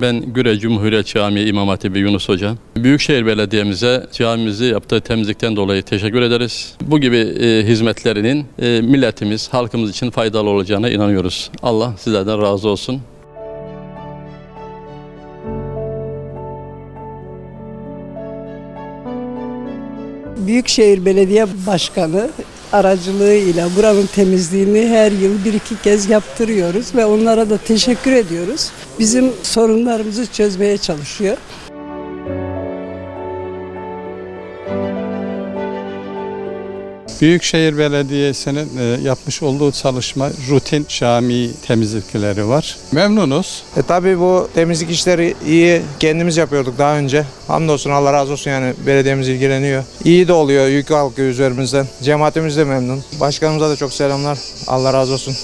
Ben Güre Cumhuriyet Camii İmam Hatibi Yunus Hoca. Büyükşehir Belediye'mize camimizi yaptığı temizlikten dolayı teşekkür ederiz. Bu gibi e, hizmetlerinin e, milletimiz, halkımız için faydalı olacağına inanıyoruz. Allah sizlerden razı olsun. Büyükşehir Belediye Başkanı aracılığıyla buranın temizliğini her yıl bir iki kez yaptırıyoruz ve onlara da teşekkür ediyoruz. Bizim sorunlarımızı çözmeye çalışıyor. Büyükşehir Belediyesi'nin e, yapmış olduğu çalışma rutin cami temizlikleri var. Memnunuz. E tabi bu temizlik işleri iyi kendimiz yapıyorduk daha önce. Hamdolsun Allah razı olsun yani belediyemiz ilgileniyor. İyi de oluyor yük kalkıyor üzerimizden. Cemaatimiz de memnun. Başkanımıza da çok selamlar. Allah razı olsun.